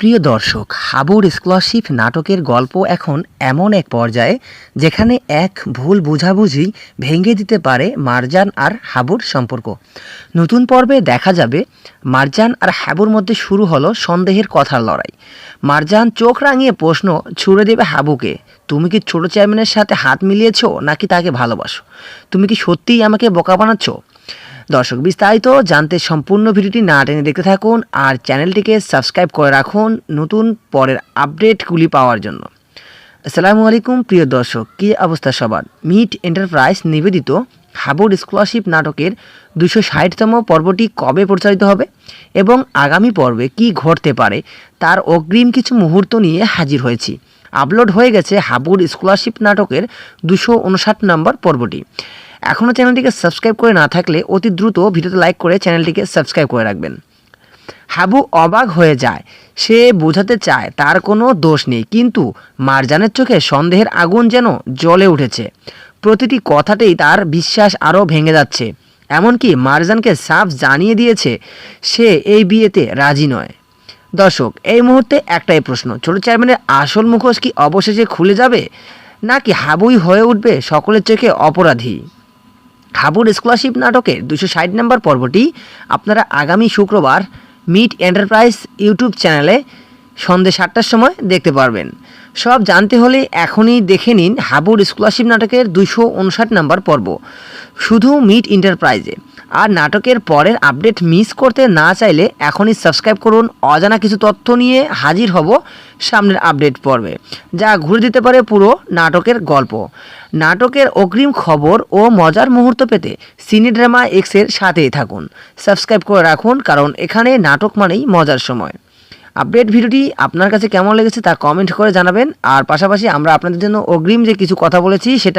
প্রিয় দর্শক, হাবুর স্কলারশিপ নাটকের গল্প এখন এমন এক পর্যায়ে যেখানে এক ভুল বোঝাবুঝি ভেঙে দিতে পারে মারজান আর হাবুর সম্পর্ক। নতুন পর্বে দেখা যাবে, মারজান আর হাবুর মধ্যে শুরু হলো সন্দেহের কথার লড়াই। মারজান চোখ রাঙিয়ে প্রশ্ন, ছুড়ে দেবে হাবুকে? তুমি কি ছোট চেয়ারম্যানের সাথে হাত মিলিয়েছো নাকি তাকে ভালোবাসো? তুমি কি সত্যিই আমাকে বোকা বানাচ্ছ? দর্শক, বিস্তারিত জানতে সম্পূর্ণ ভিডিওটি না টেনে দেখতে থাকুন আর চ্যানেলটিকে সাবস্ক্রাইব করে রাখুন নতুন পরের আপডেটগুলি পাওয়ার জন্য। আসসালামু আলাইকুম, প্রিয় দর্শক, কী অবস্থা সবার? মিট এন্টারপ্রাইজ নিবেদিত হাবুর স্কলারশিপ নাটকের দুশো ষাটতম পর্বটি কবে প্রচারিত হবে এবং আগামী পর্বে কি ঘটতে পারে তার অগ্রিম কিছু মুহূর্ত নিয়ে হাজির হয়েছি। আপলোড হয়ে গেছে হাবুর স্কলারশিপ নাটকের দুশো উনষাট নম্বর পর্বটি। এখনও চ্যানেলটিকে সাবস্ক্রাইব করে না থাকলে অতি দ্রুত ভিডিওতে লাইক করে চ্যানেলটিকে সাবস্ক্রাইব করে রাখবেন। হাবু অবাক হয়ে যায়। সে বোঝাতে চায়, তার কোনো দোষ নেই, কিন্তু মারজানের চোখে সন্দেহের আগুন যেন জ্বলে উঠেছে। প্রতিটি কথাতেই তার বিশ্বাস আরও ভেঙে যাচ্ছে। এমনকি মারজানকে সাফ জানিয়ে দিয়েছে, সে এই বিয়েতে রাজি নয়। দর্শক, এই মুহূর্তে একটাই প্রশ্ন, ছোট চেয়ারম্যানের আসল মুখোশ কি অবশেষে খুলে যাবে? নাকি হাবুই হয়ে উঠবে সকলের চোখে অপরাধী? হাবুর স্কলারশিপ নাটকের দুশো ষাট নম্বর পর্বটি আপনারা আগামী শুক্রবার মিট এন্টারপ্রাইজ ইউটিউব চ্যানেলে সন্ধ্যে সাতটার সময় দেখতে পারবেন। সব জানতে হলে এখনই দেখে নিন হাবুর স্কলারশিপ নাটকের দুশো উনষাট নম্বর পর্ব। শুধু মিট এন্টারপ্রাইজে। আর নাটকের পরের আপডেট মিস করতে না চাইলে এখনই সাবস্ক্রাইব করুন। অজানা কিছু তথ্য নিয়ে হাজির হব সামনের আপডেট পর্বে। যা ঘুরে দিতে পারে পুরো নাটকের গল্প। নাটকের অগ্রিম খবর ও মজার মুহূর্ত পেতে সিনে ড্রামা এক্সের সাথেই থাকুন। সাবস্ক্রাইব করে রাখুন, কারণ এখানে নাটক মানেই মজার সময়। আপডেট ভিডিওটি আপনার কাছে কেমন লেগেছে তা কমেন্ট করে জানাবেন। আর পাশাপাশি আমরা আপনাদের জন্য অগ্রিম যে কিছু কথা বলেছি সেটা